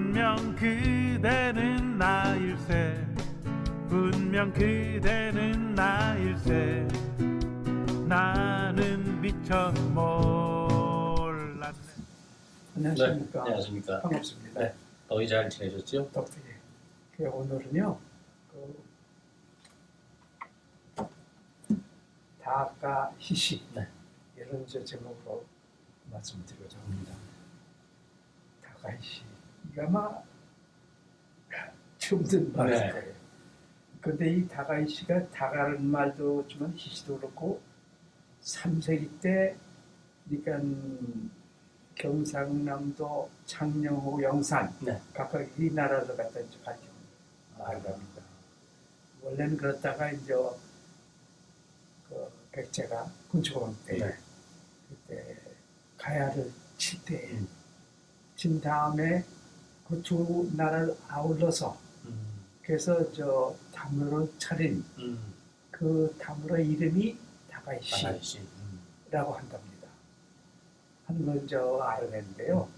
분명 그대는 나일세 분명 그대는 나일세 나는 미처 몰랐네 안녕하십니까. 네, 안녕하십니까. 반갑습니다. 네. 더위 잘 지내셨죠? 덕분에 그 오늘은요. 그 다가 희시 네. 이런 저 제목으로 말씀드리고자 합니다. 다가 희시 아마 처음 듣는 말일 네. 거예요. 근데 이 다가 희시가 다가라는 말도 그렇지만 희시도 그렇고 3세기 때 그러니까 경상남도 창녕호 영산 네. 각각 이 나라를 갖다 이제 밝혀 말합니다. 원래는 그렇다가 이제 그 백제가 군초왕 때 네. 그때 가야를 칠때 음. 친 다음에 그 두 나라를 아울러서 음, 그래서 저 다무를 차린 음, 그 다무의 이름이 다가이시라고. 음, 한답니다. 걸저 알아냈는데요.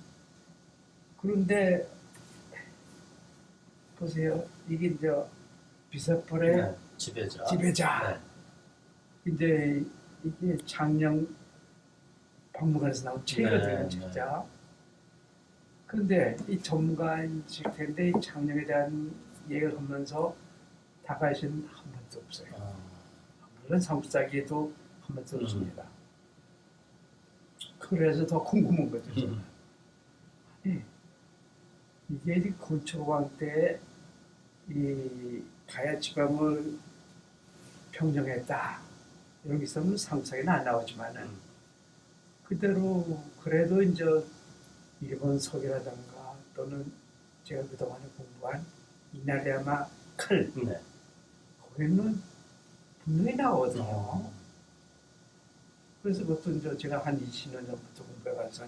그런데 보세요. 이게 이제 비서폴의 네, 지배자. 지배자. 네. 이제 이게 작년 박물관에서 나온 책이거든요, 네, 진짜. 그 런데 이 전문가이실 텐데 이 장령에 대한 얘기를 하면서 다가이시는 한 번도 없어요. 아, 물론 삼국사기에도 한 번도 음. 없습니다. 그래서 더 궁금한 거죠. 음, 예. 이게 이제 군초왕 때이 가야 지방을 평정했다. 있으면 상상에는 안 나오지만은 음, 그대로 그래도 이제 일본 석이라든가 또는 제가 그동안에 공부한 이나리야마 칼 네. 거기는 분명히 나오거든요. 어, 그래서 그것도 이제 제가 한 20년 전부터 공부해가서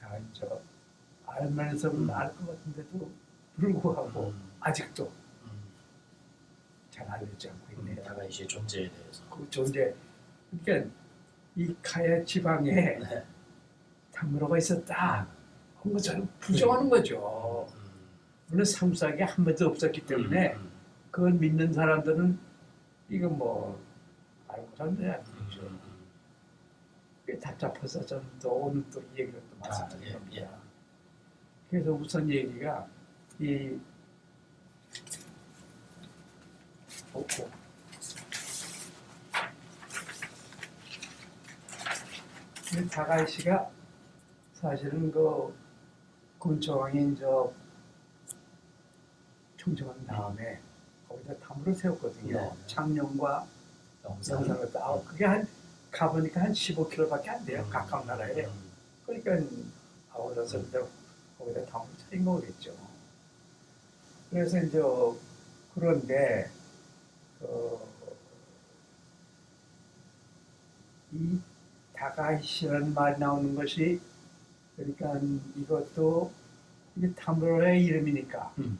다 이제 알면서는 음. 알것 같은데도 불구하고 음, 아직도 음, 잘 알려지지 않고 음, 있네요. 다가이 씨의 존재에 대해서. 그 존재, 그러니까 이 가야 지방에 네. 담으로가 있었다. 그런 거 저는 부정하는 거죠. 음, 물론 삼수하게 한 번도 없었기 때문에 음, 그걸 믿는 사람들은 이거 뭐 알고 음. 음, 꽤 답답해서 저는 또 오늘 또 이 얘기를 또 아, 말씀드린 예, 겁니다. 그래서 우선 얘기가 이 없고 이 다가이 씨가 사실은 그 군초왕이 저 청정한 다음에 거기다 담으로 세웠거든요. 네. 창녕과 영상. 영상을 아 그게 한 가보니까 한 15km밖에 안 돼요. 음, 가까운 나라에. 음, 그러니까 아울러서 이제 거기다 담을 차린 거겠죠. 그래서 이제 그런데 어, 이 다가이시라는 말이 나오는 것이 그러니까 이것도 이게 타무로의 이름이니까 음.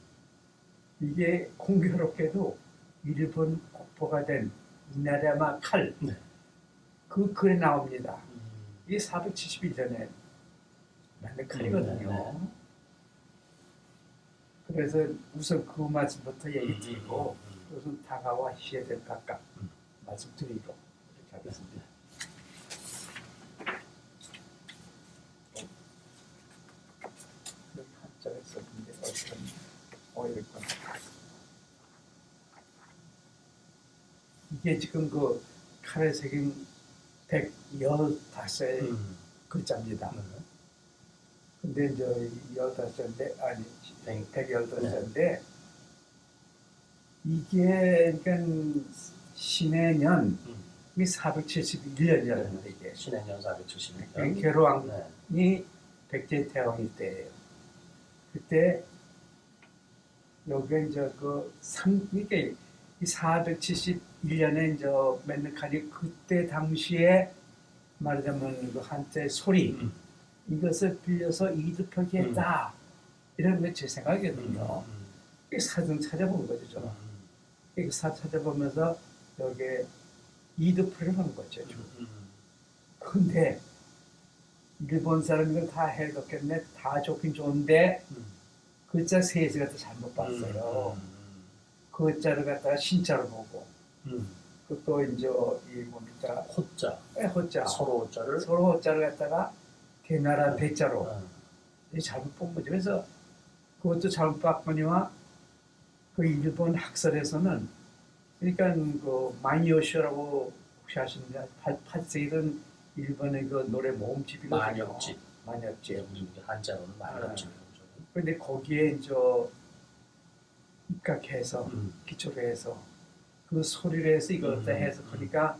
이게 공교롭게도 일본 국보가 된 이나라마 칼 네. 그 글에 나옵니다. 음, 이게 471년에 만든 칼이거든요. 네, 그래서 우선 그 말씀부터 얘기 음, 드리고 음, 음, 우선 다가와 시에 될 각각 음. 말씀드리고 이렇게 하겠습니다. 여기 한자가 있었는데 어떤 어이건 이게 지금 그 칼에 새긴 115의 음, 글자입니다. 네. 근데 이제 15자인데 아니 백- 118자인데 이게 그러니까 신해년 음. 이 471년이라는 이게 신해년 471년. 개로왕이 네. 백제 태왕일 때예요. 그때 여기 이제 그 삼, 이게 이 471년에 이제 맨날 칼이 그때 당시에 말하자면 그 한때 소리 음, 이것을 빌려서 이득 표기했다 이런 게 제 생각이거든요. 음, 이 사전 찾아본 거죠, 음, 저는. 이사 찾아보면서 여기에 이득 표를 하는 거죠. 음, 음, 근데 일본 이걸 다 해줬겠네, 다 좋긴 좋은데 음, 글자 세서 갖다 잘못 봤어요. 그 글자를 갖다가 신자로 보고 음. 그또 이제 이 뭡니까? 호자. 에, 호자. 서로 호자를? 서로 호자를 갖다가 대나라 음. 대자로. 어, 이 잘못 본 거죠. 그래서 그것도 잘못 봤거니와 그 일본 학설에서는 그러니까 그 마이오쇼라고 혹시 아시는지 8세기던 일본의 그 노래 모음집이거든요. 우리 우리 한자로는 만엽집이라고 근데 거기에 이제 입각해서 음. 기초로 해서 그 소리를 해서 이걸 갖다 음. 해서 보니까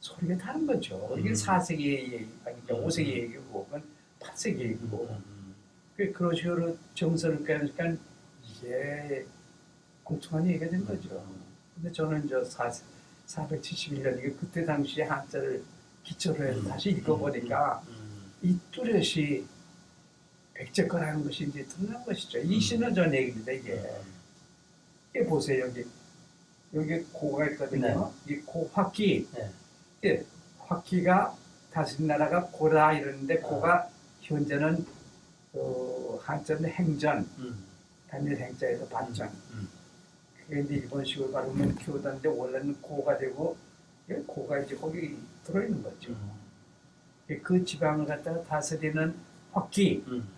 소리가 다른 거죠. 이게 음. 4세기 얘기, 아니까 음. 5세기 얘기고, 그건 8세기 얘기고. 음. 그 그런 식으로 정서를 깨니까 이게 공통한 얘기가 된 거죠. 음. 근데 저는 저 471년 이게 그때 당시에 한자를 기초로 해서 음. 다시 읽어보니까 음. 이 뚜렷이 백제거라는 것이 이제 드러난 것이죠. 이 음. 시는 전 얘기입니다 이게. 이게 보세요 여기 여기 고가 있거든요. 이 고 화기 네. 예, 화기가 다스린 나라가 고라 이러는데 고가 현재는 어, 한자는 행전 음. 단일 행자에서 반전. 음. 이제 일본식으로 발음은 키우다는데 원래는 고가 되고 이 고가 이제 거기 들어있는 거죠. 음. 그 지방을 갖다가 다스리는 화기 음.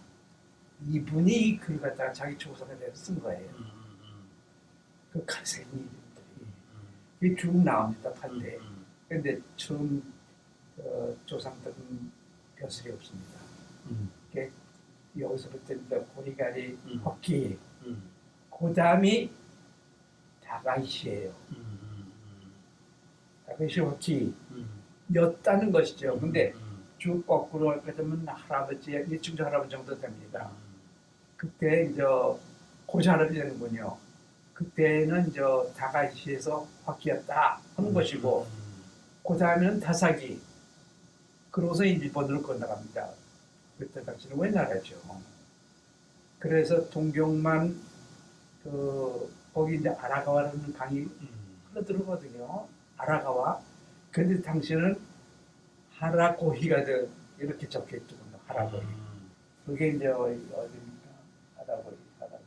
이분이 이 글을 갖다가 자기 조사가 돼서 쓴 거예요. 음. 음. 그 칼색이 이름들이 음. 이게 쭉 나옵니다 음. 판대. 음. 근데 처음 어, 조상들은 벼슬이 없습니다. 음. 여기서부터 이제 고리가리, 음. 헛기, 음. 그 다음이 다가이시예요. 음. 다가이시 헛기 음. 였다는 것이죠. 근데 음. 쭉 거꾸로 할 거면 할아버지, 일중조 할아버지 정도 됩니다. 음. 그때 이제 고조 할아버지 되는군요. 그때는 이제 다가이시에서 헛기였다 하는 것이고 음. 그 다음에는 다사기. 그러고서 일본으로 건너갑니다. 그때 당시는 왜나라죠. 그래서 동경만 그 거기 이제 아라가와라는 강이 음. 흘러들어거든요. 아라가와. 근데 당시는 하라고히가 돼 이렇게 적혀 있더군요. 하라고히. 음. 그게 이제 어디- 어디입니까? 하라고히, 하라고히.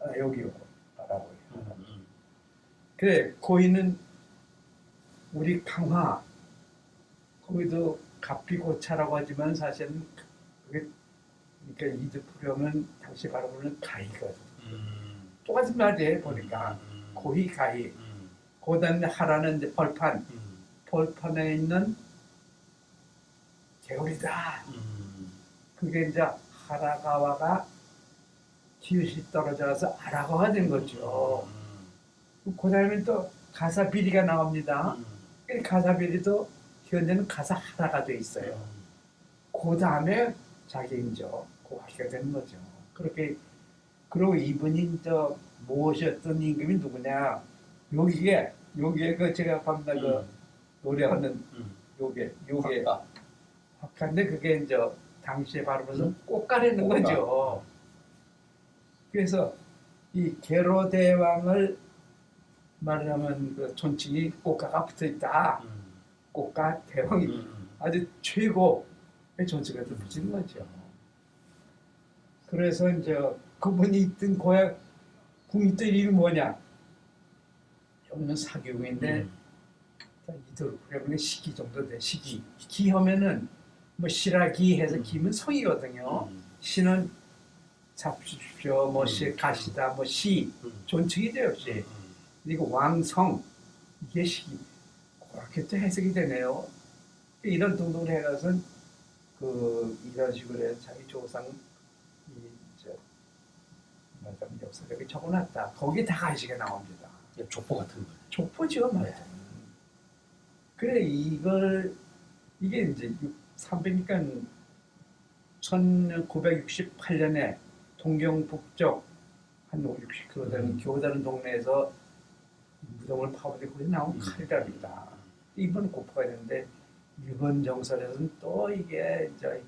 아 여기요. 하라고히. 음. 그래 고인은 우리 강화 거기도 갑비고차라고 하지만 사실은 그게 그러니까 이득부려면 당시 발음은 가이거든. 음. 똑같은 말이에요 보니까 음. 고희 가이. 음. 그다음에 하라는 벌판. 음. 벌판에 있는 개울이다. 음. 그게 이제 하라가와가 기웃이 떨어져서 아라가와 된 거죠. 음. 그 다음에 또 가사 비리가 나옵니다. 음. 이 가사 비리도 현재는 가사 하나가 돼 있어요. 그 다음에 자기 이제 고하기가 되는 거죠. 그렇게 그리고 이분이 이제 모셨던 임금이 누구냐? 여기에 여기에 그 제가 밤낮 그 음. 노래하는 음. 요게 요게 확한데 그게 이제 당시에 발음해서 꽃가래는 꽃가. 거죠. 그래서 이 게로 대왕을 말하면 그 존칭이 꽃가가 붙어 있다. 음. 꽃가 대왕이 음. 아주 최고의 존재가 붙이는 거죠. 그래서 이제 그분이 있던 고향 궁이 있던 이름이 뭐냐? 여기는 사교국인데 음. 이들 그러면 시기 정도 돼 시기. 기 하면은 뭐 시라기 해서 음. 기면 성이거든요. 음. 시는 잡수십시오, 뭐 음. 시, 가시다, 뭐 시, 음. 존칭이죠 역시. 그리고 왕성 이게 시 그렇게 또 해석이 되네요. 이런 등등을 해가서 그 이런 식으로 해서 자기 조상 이저 말하자면 역사력이 적어놨다. 거기 다 가시가 나옵니다. 음. 족보 같은 거. 족보죠, 말이야. 그래 이걸 이게 이제 300니까 1968년에 동경 북쪽 한 5, 60km 되는 음. 교다는 동네에서 무덤을 파보니 거기 나온 음. 칼이랍니다. 이번 고포가 있는데 일본 정설에서는 또 이게 이제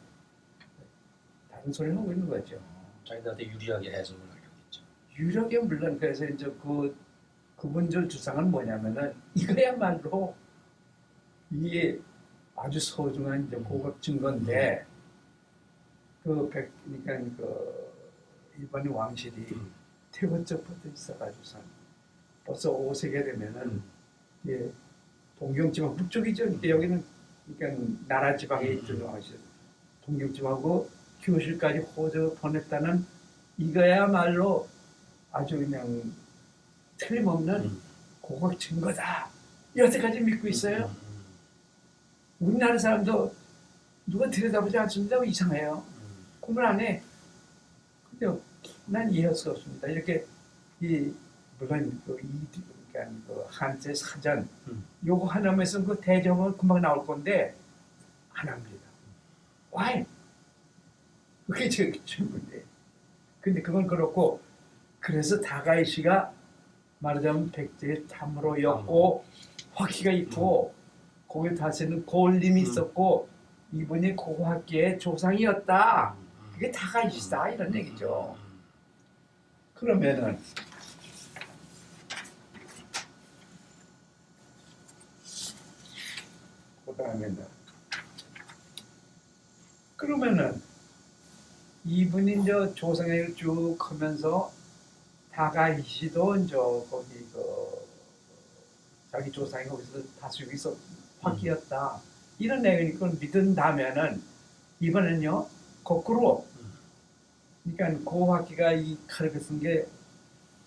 다른 소리를 하고 있는 거죠. 자기들한테 유리하게 해석을 하려고 했죠. 유력에 물론 그래서 이제 그 그분들 주장은 뭐냐면은 이거야말로 이게 아주 소중한 이제 고급 증거인데 그 백, 그러니까 그 일본 왕실이 음. 태원 쪽부터 있어가지고선 벌써 5세기 되면은 음. 예, 동경지방 북쪽이죠. 그러니까 여기는 그러니까 나라 지방에 음. 있던 왕실 동경지방하고 교실까지 호조 보냈다는 이거야말로 아주 그냥 틀림없는 음. 고각 증거다. 여태까지 믿고 있어요. 음. 우리나라 사람도 누가 들여다보지 않습니다. 이상해요. 음. 공부 안 해. 근데 난 이해할 수 없습니다. 이렇게 이 물론 그 이, 그 한자 사전 음. 요거 하나만 쓰면 그 대정은 금방 나올 건데 안 합니다. Why? 그게 제 질문이에요. 근데 그건 그렇고 그래서 다가이 씨가 말하자면 백제의 탐으로 였고 화기가 있고 거기 다시는 고울림이 음. 있었고 이분이 고학계의 조상이었다. 음. 그게 다가이 씨다 이런 얘기죠. 음. 그러면은 그다음에는 그러면은 이분이 이제 조상을 쭉 하면서 다가이시도 이제 거기 그 자기 조상이 거기서 다스리고 있어 화기였다 이런 그걸 믿은다면은 이번엔요 거꾸로 음. 그러니까 고학기가 이쓴게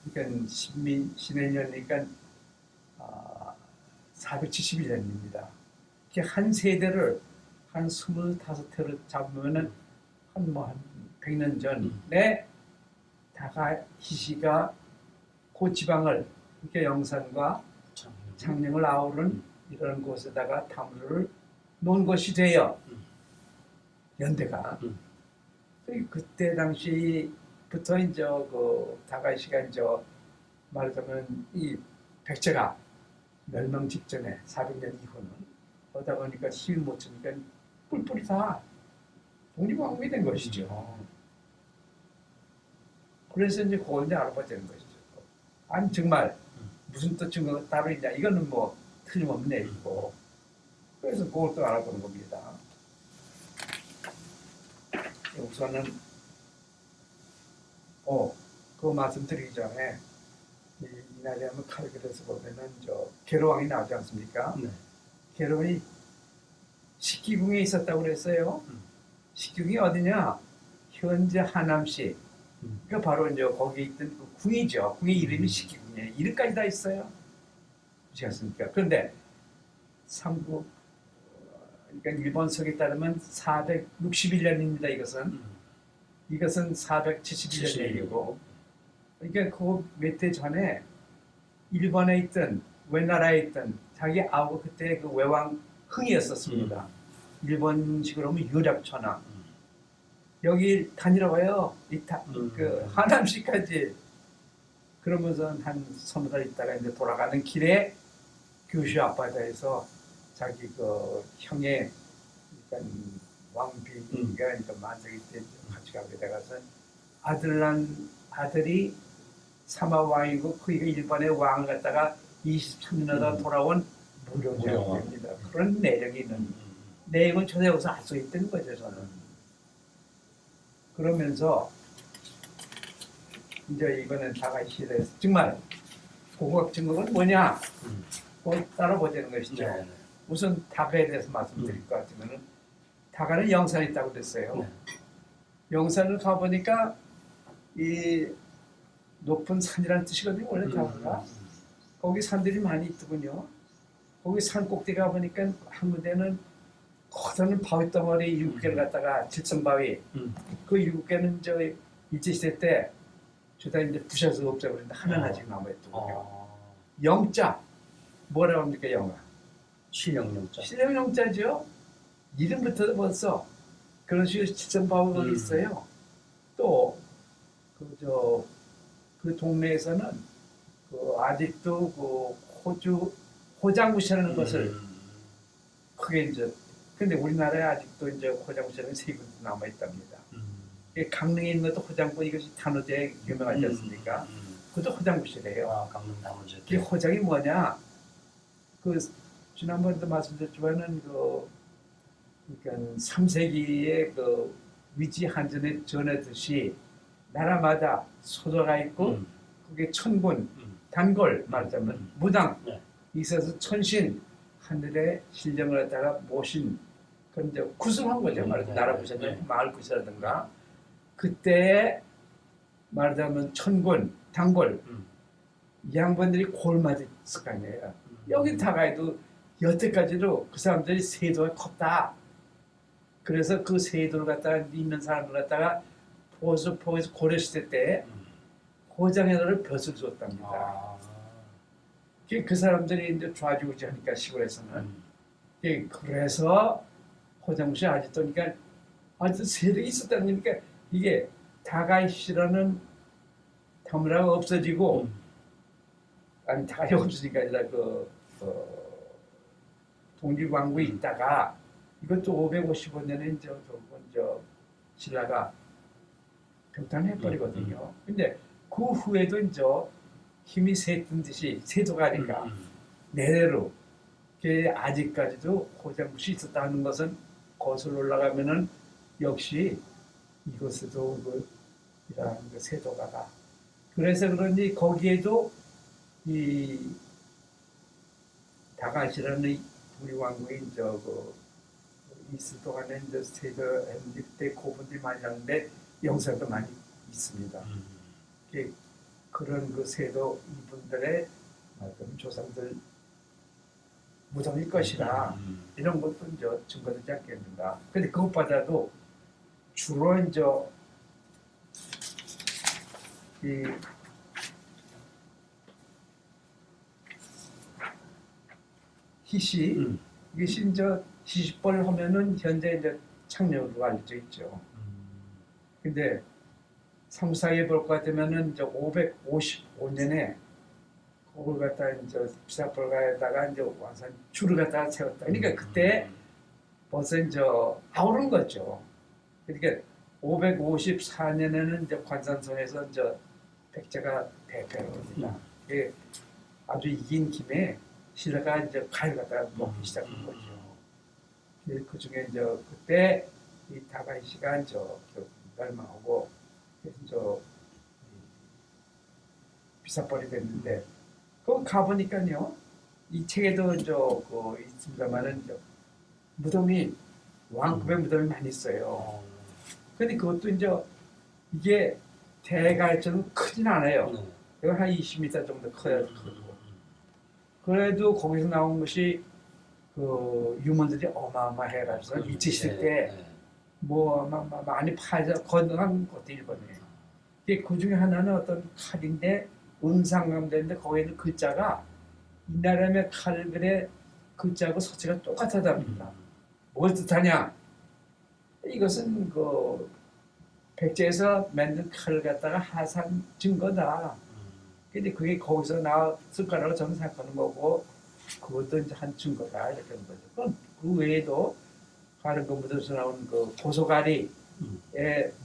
그러니까 신민 신해년이니까 아, 471년입니다. 이렇게 한 세대를 한 25회를 잡으면은 한 뭐한 100년 전에 다가 희시가 그 지방을 이렇게 영산과 참. 창녕을 아우른 이런 곳에다가 탐로를 놓은 것이 돼요. 음. 연대가. 음. 그- 그때 당시부터 이제 그 다가이 씨가 이제 말하자면 이 백제가 멸망 직전에 400년 이후는 그러다 보니까 힘이 못 쓰니까 뿔뿔이 다 독립왕국이 된 것이죠. 그래서 이제 그걸 이제 알아봐야 되는 것이죠. 아니 정말 무슨 또 증거가 따로 있냐 이거는 뭐 틀림없는 얘기고 그래서 그걸 또 알아보는 겁니다. 우선은 어 그거 말씀드리기 전에 이 이날리아무 칼그에서 보면은 저 게로왕이 나오지 않습니까? 네. 게로왕이 식기궁에 있었다고 그랬어요. 음. 식기궁이 어디냐? 현재 하남시. 음. 그 바로 이제 거기 있던 그 궁이죠. 궁의 이름이 음. 식기궁이에요. 이름까지 다 있어요. 그렇지 않습니까? 그런데 삼국 그러니까 일본석에 따르면 461년입니다. 이것은 음. 이것은 471년 얘기고 그러니까 그 몇 대 전에 일본에 있던 외나라에 있던 자기 아우 그때 그 외왕 흥이었었습니다. 일본식으로 하면 유력천왕 음. 여기 다니러 가요. 이타 음. 그 하남시까지 그러면서 한 서너 달 있다가 이제 돌아가는 길에 규슈 앞바다에서 자기 그 형의 그러니까 왕비가 그러니까 만삭이 때 같이 가게 돼가서 아들 난 아들이 사마 왕이고 그가 일본의 왕을 갖다가 23년 하다 음. 돌아온 무령왕. 무령왕입니다. 그런 내력이 있는 음. 내용을 찾아서 알수 있던 거죠 저는. 그러면서 이제 이번엔 다가 시대에서 정말 고고학 증거가 뭐냐? 음. 따라보자는 것이죠. 네. 우선 다가에 대해서 말씀드릴 것 같으면은 다가는 영산에 있다고 그랬어요. 네. 영산을 가보니까 이 높은 산이라는 뜻이거든요. 원래 음. 다가가 거기 산들이 많이 있더군요. 거기 산 꼭대기 가보니까 한 군데는 커다란 바위 덩어리 일곱 개를 갖다가 질성 바위 음. 그 일곱 개는 저 일제 시대 때 주다 이제 부셔서 없애버렸는데 하나는 어. 아직 남아있더군요. 어. 영자 뭐라고 합니까 영아? 실령령자. 실력 영자죠. 이름부터 벌써 그런 식으로 바위가 거기 음. 있어요. 또 그저그 동네에서는 그 아직도 그 호주 호장구시라는 것을 음. 크게 이제 근데 우리나라에 아직도 이제 호장구시라는 세 군데 남아 있답니다. 음. 강릉에 있는 것도 호장구 이것이 단어제 유명하지 않습니까? 음. 그것도 호장구시래요. 아, 강릉 다문제. 이 호장이 뭐냐? 그 지난번에도 말씀드렸지만은 그 그러니까 3세기의 그 위지 한전에 전하듯이 나라마다 소도가 있고 음. 그게 천군, 음. 단골 말하자면 음. 무당 네. 있어서 천신 하늘의 신령을 갖다가 모신 그런 이제 구슬한 거죠 음, 말하자면 네, 나라 네, 구슬, 네. 마을 구슬라든가 그때 말하자면 천군, 단골 음. 이 양반들이 골맞을 거 아니에요. 여기 다가도 여태까지도 그 사람들이 세도가 컸다. 그래서 그 세도를 갖다가 있는 사람을 갖다가 포수 포에서 고려시대 때 음. 고장에다를 벼슬 줬답니다. 아. 그- 그 사람들이 이제 좌지우지하니까 시골에서는 음. 예, 그래서 호정씨 아직도 그러니까 아주 세력이 있었다는 얘기니까 이게 다가이 씨라는 다문화가 없어지고 음. 아니 다가이 없어지니까 아니라 그 어, 동길왕국에 있다가 이것도 555년에 이제 저건 저 신라가 평탄해 버리거든요. 근데 그 후에도 이제 힘이 셋든 듯이 세도가 아닌가 음. 내대로 아직까지도 호장굿이 있었다는 것은 거슬러 올라가면은 역시 이것에도 그 이러한 그 세도가가 그래서 그런지 거기에도 이 다가시라는 이 우리 왕국이 저그 있을 동안에 이제 했는데 그때 고분들이 많이 나는데 영상도 많이 있습니다. 음. 그- 그런 그 세도 이분들의 어떤 조상들 무덤일 것이라 음. 이런 것도 이제 증거되지 않겠는가. 근데 그것보다도 주로 이제 이 희시 음. 이것이 이제 시십벌 하면은 현재 이제 창녕으로 알려져 있죠. 음. 근데 상사에 볼것 같으면은 이제 555년에 그걸 갖다 이제 비사벌가에다가 이제 완산 줄을 갖다가 세웠다. 그러니까 그때 벌써 이제 아우른 거죠. 그러니까 554년에는 이제 관산성에서 이제 백제가 대패를 합니다. 그게 아주 이긴 김에 신라가 이제 칼을 갖다가 먹기 시작한 거죠. 그 중에 이제 그때 이 다가이 씨가 이제 그 멸망하고 그래서 이제 비사벌이 됐는데 그 가보니까요 이 책에도 이제 그 있습니다만은 이제 무덤이 왕급의 무덤이 많이 있어요. 어. 근데 그것도 이제 이게 대가처럼 크진 않아요. 네. 이거 한 20m 정도 음. 크고 그래도 거기서 나온 것이 그 유물들이 어마어마해가지고 음. 일제 시대 네, 때 네. 뭐 마- 마- 많이 파져 건너간 것도 일본이에요. 그 중에 하나는 어떤 칼인데 음상감되는데 거기는 글자가 이 나라의 칼글의 글자하고 서체가 똑같다답니다. 뭘 뜻하냐? 이것은 그 백제에서 만든 칼을 갖다가 하산 증거다. 음. 근데 그게 거기서 나왔을 거라고 저는 생각하는 거고 그것도 이제 한 증거다 이렇게 하는 거죠. 그럼 그 외에도 다른 그 무덤에서 나오는 그 고소가리의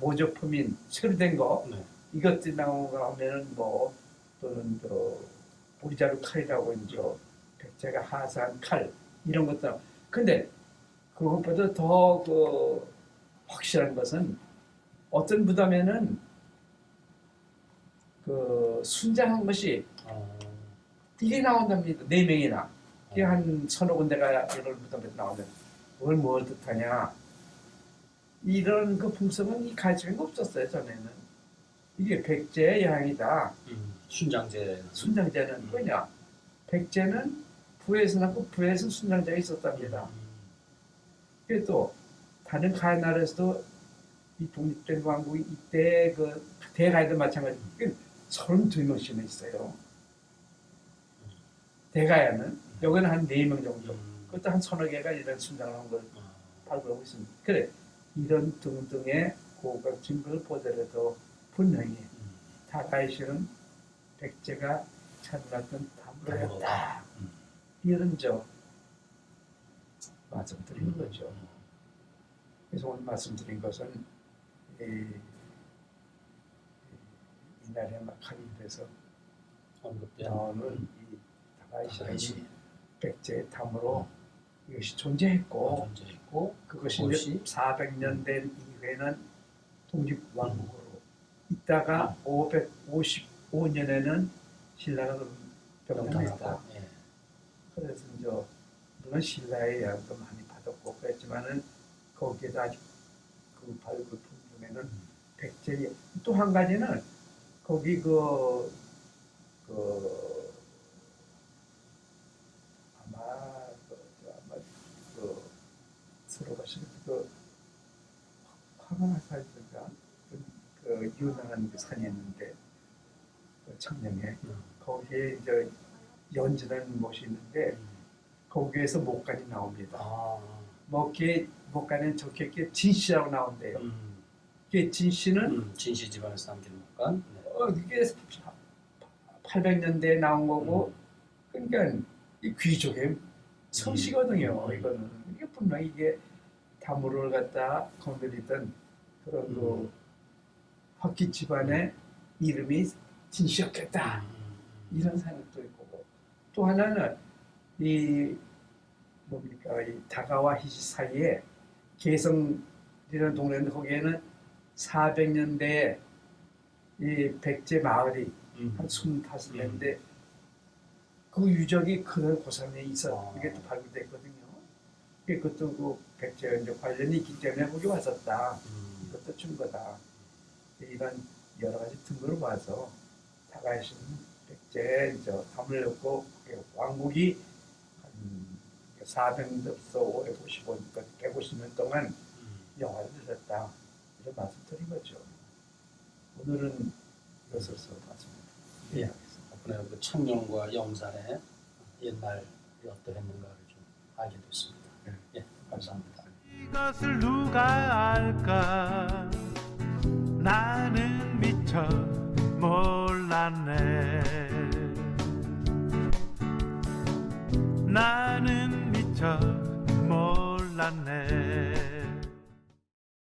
모조품인 새로 된거 네. 이것들이 나오고 하면은 뭐 또는 저 보리자루 칼이라고 이제 백제가 하사한 칼 이런 것들 근데 그것보다 더 그 확실한 것은 어떤 무덤에는 그 순장 한 것이 어. 딜이 나온답니다. 네 명이나. 그게 어. 한 서너 군데가 얼굴부터 나오는 그걸 뭘 뜻하냐. 이런 그 품성은 가지는 없었어요, 전에는. 이게 백제의 양이다. 음. 순장제. 순장제는 음. 뭐냐. 백제는 부에서 낳고 부에서 순장제가 있었답니다. 음. 그게 또 다른 가나라에서도 이 독립된 왕국이 이때 그 대가에도 마찬가지. 그 32명씩은 있어요. 대가야는 여기는 한 4명 정도 음. 그것도 한 서너 개가 이런 순장을 한걸 아. 발굴하고 있습니다. 그래 이런 등등의 고각 증거를 보더라도 분명히 음. 다가이시는 백제가 찾았던 담보였다. 음. 이런 저 말씀드리는 거죠. 그래서 오늘 말씀드린 것은 예, 이날에 막 언급된 나오는 이 다가이시는 다가이시. 백제의 담으로 이것이 존재했고 존재했고 그것이 이제 400년 된 이후에는 독립왕국으로 있다가 555년에는 신라가. 병탄하고. 예. 그래서 이제 물론 신라의 양도 많이 받았고 그랬지만은 거기에도 아직 그 발굴품 중에는 백제리 또한 가지는 거기 그, 그 아마 그, 저 아마 그 들어가시는 그 화강사인가 그, 그 유명한 그 산이 있는데 그 청량에 음. 거기에 이제 연주하는 못이 있는데 음. 거기에서 목간이 나옵니다. 아. 뭐게 목간은 적게 진씨라고 나온대요. 음. 이게 진씨는 음. 진시 집안에서 남긴 목간. 네. 어, 이게 800년대에 나온 거고 음. 그러니까 이 귀족의 성씨거든요. 음. 이거는 이게 분명 이게 다무를 갖다 건드리던 그런 음. 그 화기 집안의 이름이 진씨였겠다. 음. 이런 생각도 있고 또 하나는 이 뭡니까 이 다가와 희시 사이에 개성이라는 동네인데 거기에는 400년대에 이 백제 마을이 음. 한 25년인데 그 유적이 그런 고산에 있어 아. 이게 또 발굴됐거든요. 그것도 그 백제와 이제 관련이 있기 때문에 거기 왔었다. 음. 이것도 준 거다. 이런 여러 가지 등급을 봐서 다가이신 백제 이제 담을 넣고 왕국이 한 400년부터 555년까지 150년 동안 음. 영화를 들었다. 이런 말씀 드린 거죠. 오늘은 말씀을 예. 드리겠습니다. 덕분에 그 청룡과 영산의 옛날이 어떠했는가를 좀 알게 됐습니다. 네. 예, 감사합니다. 이것을 누가 알까 나는 미처 몰랐네 나는 미처